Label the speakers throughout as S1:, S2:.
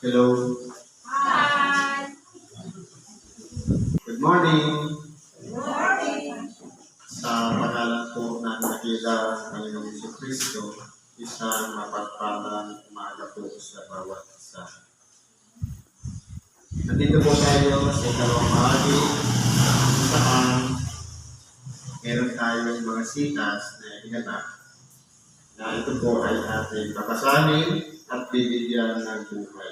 S1: Hello.
S2: Hi!
S1: Good morning.
S2: Good morning!
S1: Sa pangalan po ng Nakila Panginoong Yesu Kristo, isang mapagpalang umaga po sa bawat isa. Nandito po tayo sa dalawang bahagi saan meron tayong mga sitas na inanap na ito po ay ating papasanin at bibigyan ng buhay.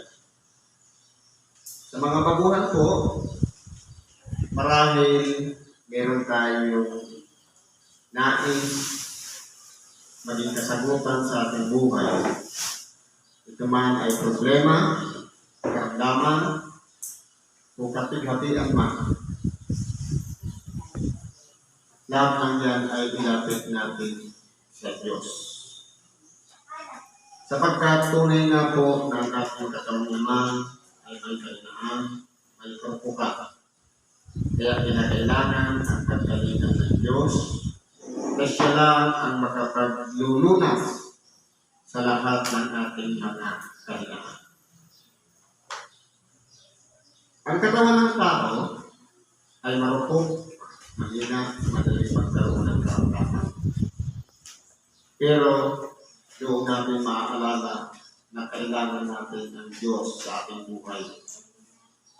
S1: Sa mga baguhan po, marahil meron tayong nais maging kasagutan sa ating buhay. Ito man ay problema, karamdaman, o kapighatian man. Lahat ng yan ay ilapit natin sa Diyos. Sapagkat tunay na po ng ating katawan naman ay may kainaan, may pagpuka. Kaya kinakailangan ang kagalingan ng Diyos na siya lang ang makapaglulunas sa lahat ng ating mga kailangan. Ang katawan ng tao ay marupok, mahina, madali magkaroon ng karamdaman. Pero doon natin maaalala na kailangan natin ng Diyos sa ating buhay.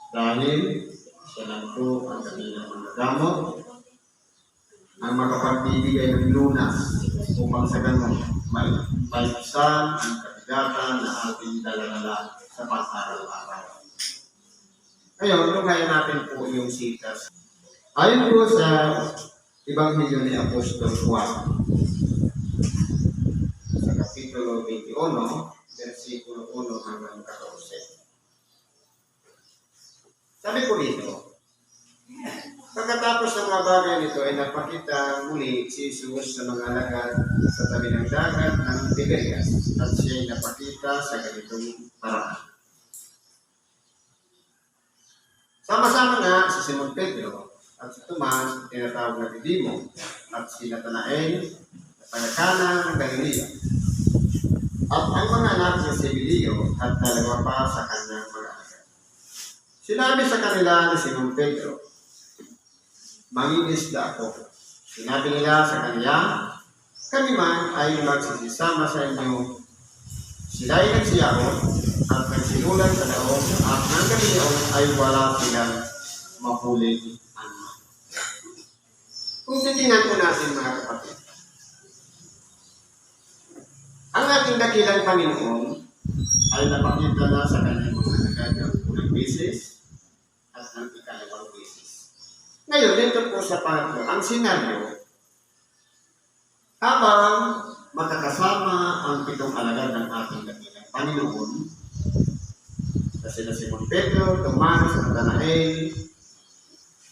S1: Dahil siya lang po ang kanilang mga gamot, ang makapagbibigay ng lunas upang sa ganun may maisan ang kabigatan na ating daladala sa pang-araw-araw. Ngayon, lumayan natin po yung sitas. Ayon po sa Ebanghelyo ni Apostol Juan, sa Kapitulo 21, versikulo 1 hanggang 14. Sabi po dito, Pagkatapos ng mga bagay nito ay napakita muli si Jesus sa mga alagad sa tabi ng dagat ng Tiberias at siya ay napakita sa ganitong paraan. Sama-sama nga si Simon Pedro at si Tomas, tinatawag na Didimo, at si Natanael, na taga-Cana ng Galilea. At ang mga anak ni Sibilio at dalawa pa sa kanyang mga anak. Sinabi sa kanila ni Simon Pedro, mangingisda ako. Sinabi nila sa kanya, kami man ay magsisama sa inyo. Sila ay nagsiyahon at nagsinulan sa daon at ng gabi yun ay wala silang mahuli ano. Kung titingnan po natin mga kapatid, ang ating dakilang Panginoon ay napakita na sa kanyang mga alagad ng beses at ng ikalawang beses. Ngayon, dito po sa pangatlo, ang senaryo, habang makakasama ang pitong alagad ng ating dakilang Panginoon, na sila Simon Pedro, Tomas, Nathanael,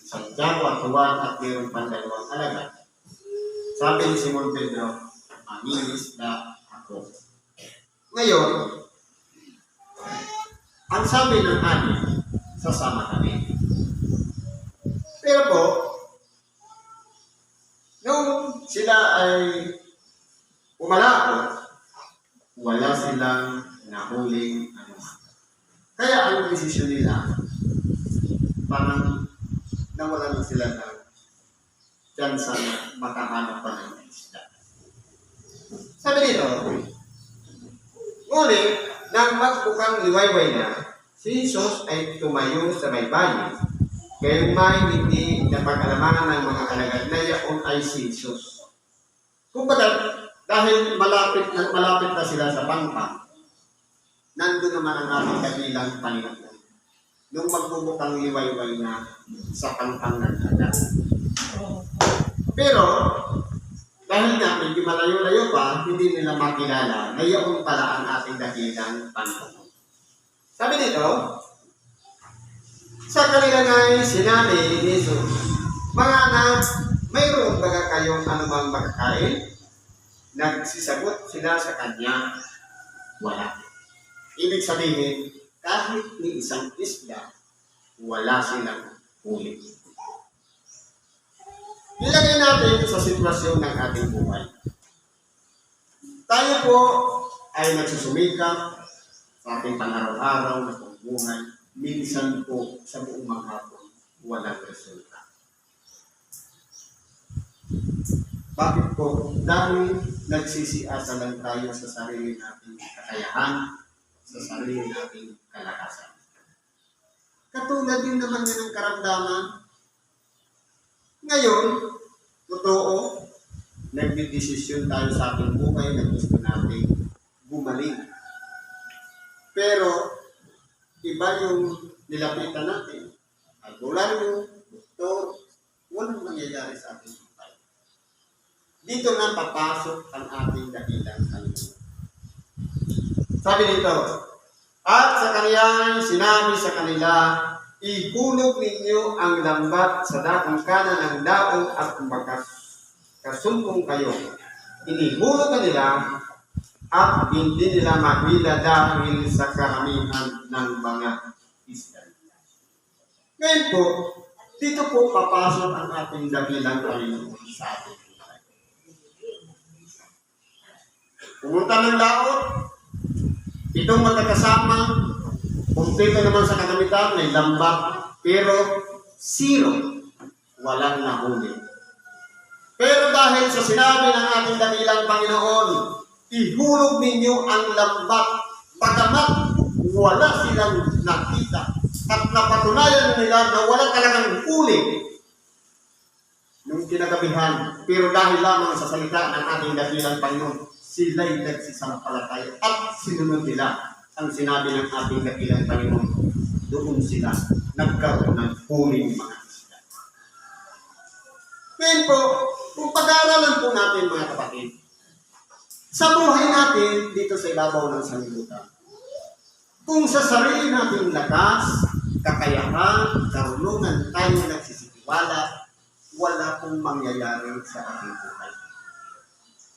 S1: Santiago at Juan at mayroon pang dalawang alagad. Sabi ni Simon Pedro, manilis na. Ngayon, ang sabi ng ani, sasama kami. Pero po, nung sila ay umalapot, wala silang nahuling anuman. Kaya ang desisyon nila, parang nawalan na sila ng chance na makahanap pa ng isda. Sabi dito, ngunit nang magbukang liwayway na, si Jesus ay tumayo sa may bayan kaya may hindi napag-alamanan ng mga alagad na yaon ay si Jesus. Kumbaga, dahil malapit na, malapit na sila sa pangpang, nandun naman ang ating kabilang Panginoon. Nung magbubukang liwayway na sa pangpang ng. Pero, dahil nga medyo malayo-layo pa, hindi nila makilala na yaon pala ang ating dakilang Panginoon. Sabi dito, sa kanila nga sinabi ni Jesus, Mga anak, mayroon ba kayong anumang makakain? Nagsisagot sila sa kanya, wala. Ibig sabihin, kahit ni isang isda, wala silang huli. Ilagay natin sa sitwasyon ng ating buhay. Tayo po ay nagsusumikap sa ating pang-araw-araw na pagbuhay, minsan po sa buong maghapon, walang resulta. Bakit po? Dahil nagsisiasa lang tayo sa sarili nating kakayahan, sa sarili nating kalakasan. Katulad din naman yan ng karamdaman. Ngayon, totoo, nagdidesisyon tayo sa ating buhay na gusto nating gumaling. Pero, iba yung nilapitan natin. Albularyo, doktor, walang mangyayari sa ating buhay. Dito na papasok ang ating dahilan Panginoon. Sabi dito, at sa kaniyang sinabi sa kanila, ihulog ninyo ang lambat sa dakong kanan ng daong at makasumpong kayo. Inihulog na nila at hindi nila mahila dahil sa karamihan ng mga isda. Ngayon po, dito po papasok ang ating dakilang Panginoon sa ating. Pumunta ng laot, itong magkakasama, kumpleto naman sa kagamitan, may lambat, pero zero, walang nahuli. Pero dahil sa sinabi ng ating dakilang Panginoon, ihulog ninyo ang lambat, pagamat wala silang nakita at napatunayan nila na wala talagang huli nung kinagabihan. Pero dahil lamang sa salita ng ating dakilang Panginoon, sila'y nagsisampalataya at sinunod nila ang sinabi ng ating dakilang Panginoon. Doon sila nagkaroon ng huling mga isda. Ngayon po, kung pag-aaralan po natin mga kapatid, sa buhay natin dito sa ibabaw ng sanlibutan, kung sa sarili nating lakas, kakayahan, karunungan tayo nagsisitiwala, wala pong mangyayari sa ating buhay.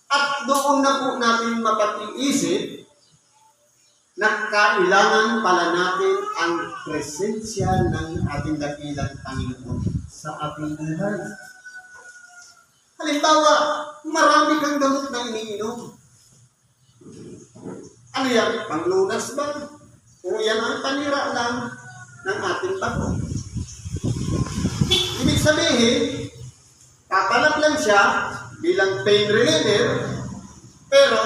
S1: At doon na po natin mapag-iisip na kailangan pala natin ang presensya ng ating dakilang Panginoon sa ating buhay. Halimbawa, marami kang gamot na iniinom. Ano yan? Panglunas ba? O yan ang panira lang ng ating bago? Ibig sabihin, tatanap lang siya bilang pain reliever, pero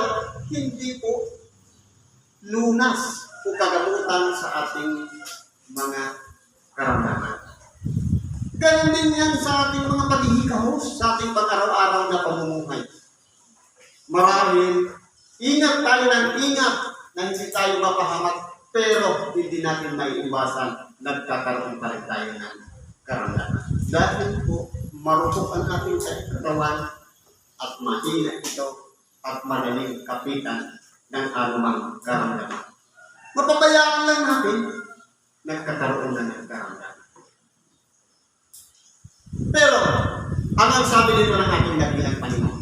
S1: hindi po lunas o kagamutan sa ating mga karamdaman. Ganon din yan sa ating mga paghihikahos, sa ating pang-araw-araw na pamumuhay. Marahil, ingat tayo ng ingat na hindi tayo mapahamak, pero hindi natin maiiwasan, nagkakaroon pa rin tayo ng karamdaman. Dahil po, marupok ang ating katawan at mahina ito at madaling kapitan ng anumang karamdaman. Mapabayaan lang natin, nagkakaroon na ng karamdaman. Pero, ang ang sabi dito ng ating dakilang Panginoon,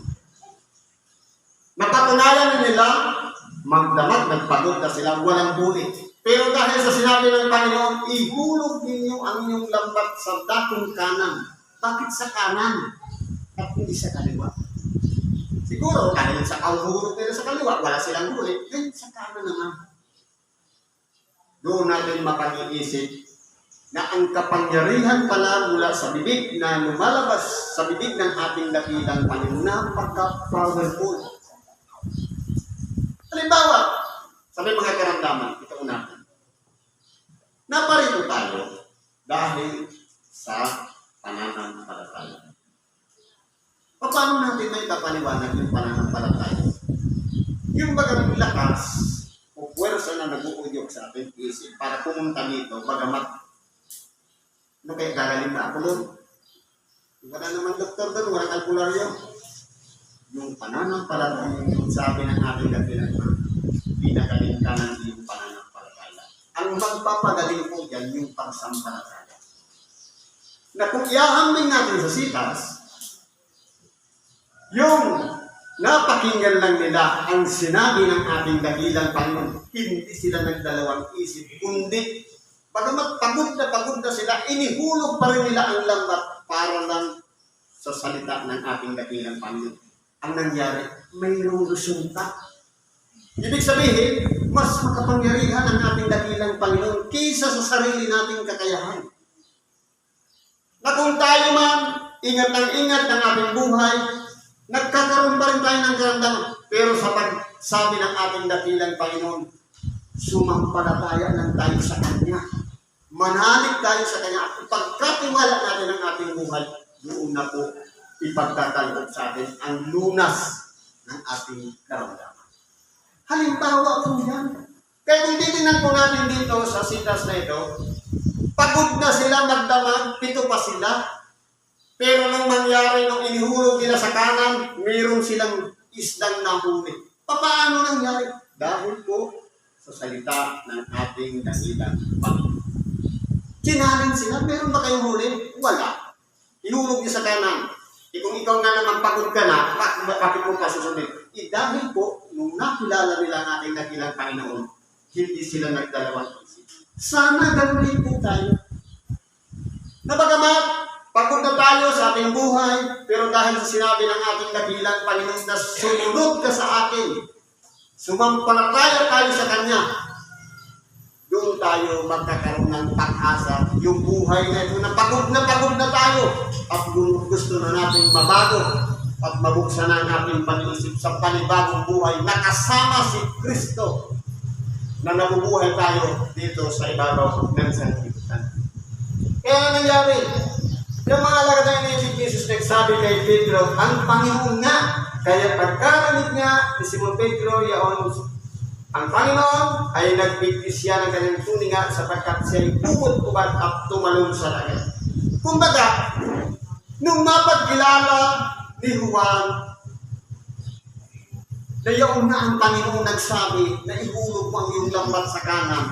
S1: napatunayan na nila, magdamag, nagpagod na sila, walang huli. Pero dahil sa sinabi ng Panginoon, ihulog ninyo ang inyong lambat sa dakong kanan. Bakit sa kanan? At hindi sa kaliwa. Siguro, dahil sa kauhulog nila sa kaliwa, wala silang huli, then sa kanan naman. Doon natin mapag-iisip na ang kapangyarihan pala mula sa bibig na lumalabas sa bibig ng ating dakilang Panginoon, napaka-powerful. Halimbawa, sabi mga karamdaman, ito natin. Naparito tayo dahil sa pananampalataya. Natin may kapaliwanag yung pananampalataya? Yung bagang lakas o puwersa na nag-uudyok sa ating isip para pumunta dito, bagamat ano kaya gagaling na ako doon? Wala naman doktor doon, walang albularyo. Yung pananampalataya, yung sabi ng ating dakilang pinagaling ka ng iyong pananampalataya. Ang magpapagaling po dyan, yung pagsampalataya. Na kung iahambing natin sa sitas, yung napakinggan lang nila ang sinabi ng ating dakilang Panginoon, hindi sila nagdalawang isip, kundi Bagamat pagod na pagod na sila, inihulog pa rin nila ang lambat para lang sa salita ng ating dakilang Panginoon. Ang nangyari, mayroong resulta. Ibig sabihin, mas makapangyarihan ang ating dakilang Panginoon kaysa sa sarili nating kakayahan. Na kung tayo man, ingat ng ingat ng ating buhay, nagkakaroon pa rin tayo ng karamdaman. Pero sa pagsabi ng ating dakilang Panginoon, sumampalataya lang tayo sa Kanya. Manalig tayo sa Kanya at ipagkatiwala natin ang ating buhay, doon na po ipagtatalog sa atin ang lunas ng ating karamdaman. Halimbawa po yan. Kaya kung titignan po natin dito sa sitas na ito, pagod na sila magdamag, pito pa sila. Pero nung mangyari, nung inihulog nila sa kanan, mayroon silang isdang nahuli. Paano nangyari? Dahil po sa salita ng ating dahilan Panginoon. Kinarin sila, meron ba kayong huli? Wala. Ihulog niya sa kanan. E kung ikaw na naman pagod ka na, bak- bakit mo pa susunod? Eh dahil po, nung nakilala nila ang ating dakilang Panginoon, hindi sila nagdalawang isip. Sana ganun din po tayo. Na pagod na tayo sa ating buhay, pero dahil sa sinabi ng ating dakilang Panginoon na sumunod ka sa akin, sumampalataya tayo sa Kanya, doon tayo magkakaroon ng pag-asa. Yung buhay na ito na pagod na pagod na tayo at gu- gusto na natin mabago at mabuksan na ang ating pag-iisip sa panibagong buhay na kasama si Kristo na nabubuhay tayo dito sa ibabaw ng sanlibutan. Kaya nangyari? Yung mga lagay ni Jesus nagsabi kay Pedro, ang Panginoon nga. Kaya pagkarinig niya ni Simon Pedro, yaon ang Panginoon ay nagbigtis siya ng kanyang tuninga sapagkat siya ay pumut-ubad at tumalon sa langit. Kumbaga, nung mapagkilala ni Juan, na yun na ang Panginoon nagsabi na ihulog mo ang iyong lambat sa kanan.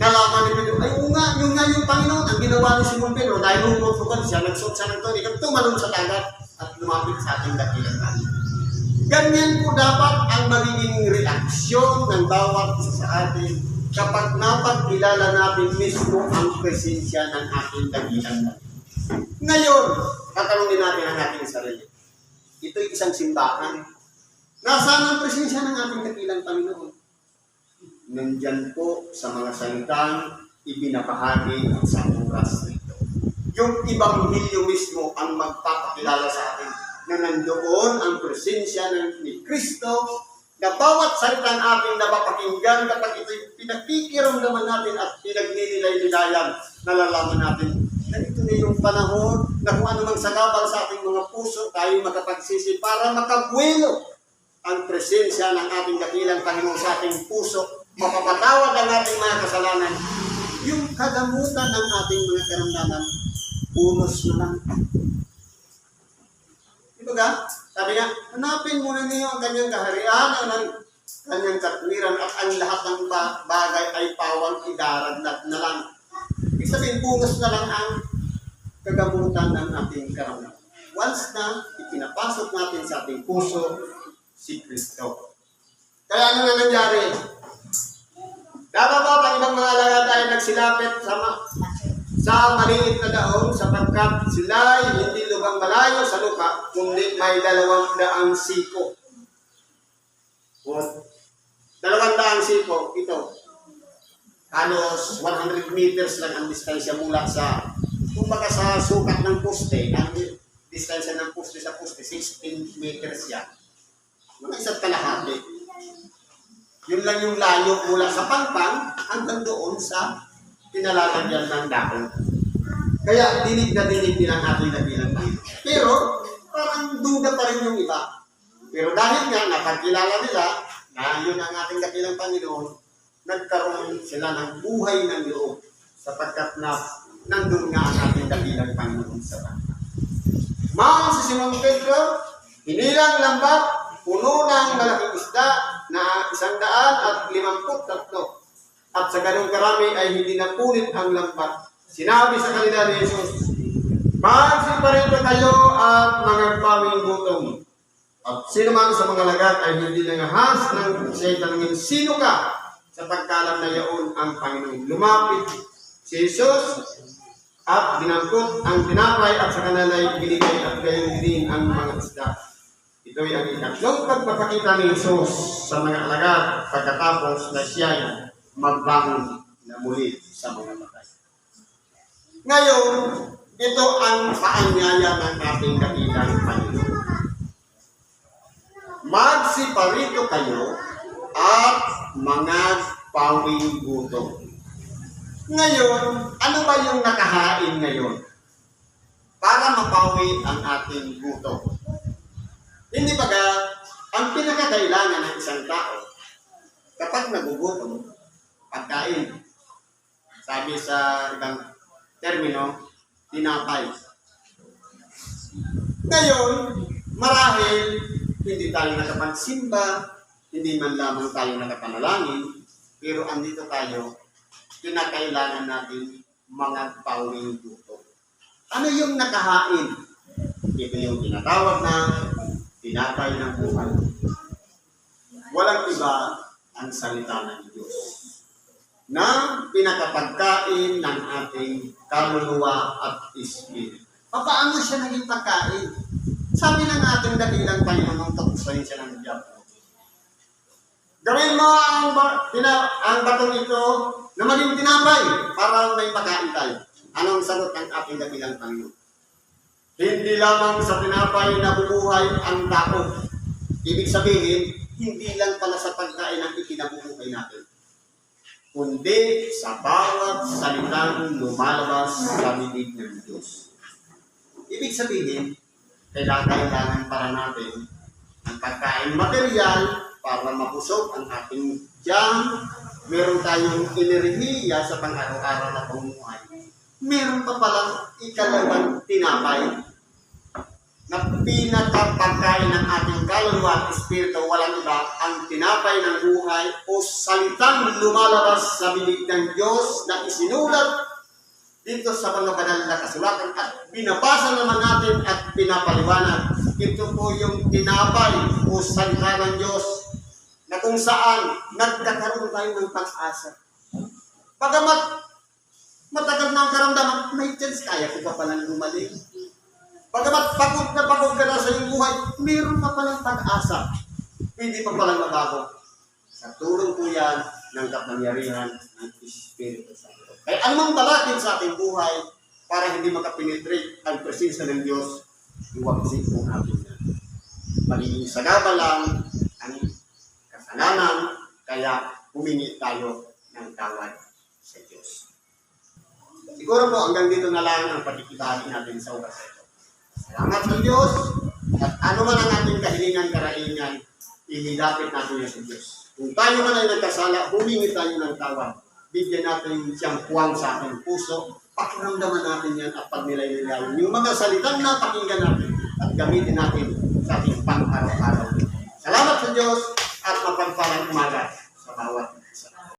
S1: Nalaman ni Pedro, ay nga, yun nga yung Panginoon. Ang ginawa ni Simon Pedro, dahil humutukan siya, nagsuot siya ng tunig, at tumalon sa dagat at lumapit sa ating dakilang langit. Ganyan po dapat ang magiging reaksyon ng bawat isa sa atin kapag napagkilala natin mismo ang presensya ng ating dakilang langit. Ngayon, tatanungin natin ang ating sarili. Ito'y isang simbahan. Nasaan ang presensya ng ating dakilang Panginoon? Nandyan po sa mga salitang ibinapahagi sa oras nito. Yung ibanghilyo mismo ang magpapakilala sa atin na nandoon ang presensya ng ni Kristo na bawat salitang ating napapakinggan kapag ito'y pinakikiramdaman natin at pinagnililay-nilayan, nalalaman natin na ito na yung panahon na kung ano mang sagabal sa ating mga puso, tayo makapagsisi para makabuelo ang presensya ng ating dakilang Panginoon sa ating puso, mapapatawad ang ating mga kasalanan, yung kagamutan ng ating mga karamdaman, unos na lang. Ito ka, sabi nga, hanapin muna niyo ang kanyang kaharian, ang kanyang katwiran, at ang lahat ng ba- bagay ay pawang idaragdat na lang. Ibig sabihin, bungas na lang ang kagamutan ng ating karamdaman. Once na ipinapasok natin sa ating puso, si Kristo. Kaya ano na nangyari? Dapat ba ang ibang mga alagad ay nagsilapit sa, ma- sa maliit na daon sapagkat sila hindi lugang malayo sa lupa, kundi may dalawang daang siko. O, dalawang daang siko, ito. Halos 100 meters lang ang distansya mula sa, kumbaga sa sukat ng poste, ang distansya ng poste sa poste, 16 meters yan mga isa't kalahati. Yun lang yung layo mula sa pangpang hanggang doon sa pinalalagyan ng dahon. Kaya dinig na dinig nilang ating dakilang Panginoon. Pero parang duda pa rin yung iba. Pero dahil nga napagkilala nila na yun ang ating dakilang Panginoon, nagkaroon sila ng buhay ng loob sapagkat na nandun nga ang ating dakilang Panginoon sa bangka. Mao si Simon Pedro, hinilang lambat, puno ng malaking isda na isang daan at limamput tatlo. At sa ganong karami ay hindi napunit ang lambat. Sinabi sa kanila ni Jesus, Magsiparito kayo at mga paming gutom. At sino man sa mga lagat ay hindi nangahas ng tanungin, Sino ka? Sa pagkalam na yaon ang Panginoon. Lumapit si Jesus at binangkot ang tinapay at sa kanila ay binigay at gayon din ang mga isda. Ito Ito'y ang ikatlong pagpapakita ni Jesus sa mga alagad pagkatapos na siya magbangon na muli sa mga patay. Ngayon, ito ang paanyaya ng ating dakilang Panginoon. Magsiparito kayo at mga pawing gutom. Ngayon, ano ba yung nakahain ngayon? Para mapawi ang ating gutom. Hindi ba ga, ang pinakakailangan ng isang tao, kapag nagugutom, pagkain. Sabi sa ibang termino, tinapay. Ngayon, marahil hindi tayo nakapagsimba, hindi man lamang tayo nakapanalangin, pero andito tayo, kinakailangan natin mga pawing gutom. Ano yung nakahain? Ito yung tinatawag na tinapay ng buhay. Walang iba ang salita ng Diyos na pinakapagkain ng ating kaluluwa at espiritu. Paano siya naging pagkain? Sabi ng ating dakilang Panginoon, tapusin siya ng Diablo. Gawin mo ang, ba, tina, ang batong ito na maging tinapay para may pagkain tayo. Anong sagot ng ating dakilang Panginoon? Hindi lamang sa tinapay na bubuhay ang tao. Ibig sabihin, hindi lang pala sa pagkain ang ikinabubuhay natin. Kundi sa bawat salitang lumalabas sa bibig ng Diyos. Ibig sabihin, kailangan para natin ang pagkain material para mapusog ang ating tiyan. Meron tayong enerhiya sa pang-araw-araw na pamumuhay. Meron pa palang ikalawang tinapay na pinakapagkain ng ating kaluluwa at espiritu, walang iba, ang tinapay ng buhay o salitang lumalabas sa bibig ng Diyos na isinulat dito sa mga banal na kasulatan at binabasa naman natin at pinapaliwanag. Ito po yung tinapay o salita ng Diyos na kung saan nagkakaroon tayo ng pag-asa. Pagamat matagal na ang karamdaman, may chance kaya ko pa palang gumaling. Pagamat pagod na pagod ka na sa iyong buhay, meron pa palang pag-asa. Hindi pa palang mabago. Sa tulong po yan ng kapangyarihan ng Espiritu Santo. Kaya anumang balakid sa ating buhay para hindi makapenetrate ang presensya ng Diyos, iwaksik po natin yan. Magiging sagaba lang ang kasalanan, kaya humingi tayo ng tawad sa Diyos. Siguro po hanggang dito na lang ang pagkikitahin natin sa oras na ito. Salamat sa Diyos at ano man ang ating kahilingan, karaingan, ililapit natin yan sa Diyos. Kung tayo man ay nagkasala, humingi tayo ng tawad. Bigyan natin siyang puwang sa ating puso. Pakiramdaman natin yan at pagnilay-nilayan. Yung mga salitang napakinggan natin at gamitin natin sa ating pang-araw-araw. Salamat sa Diyos at mapagpalang umaga sa bawat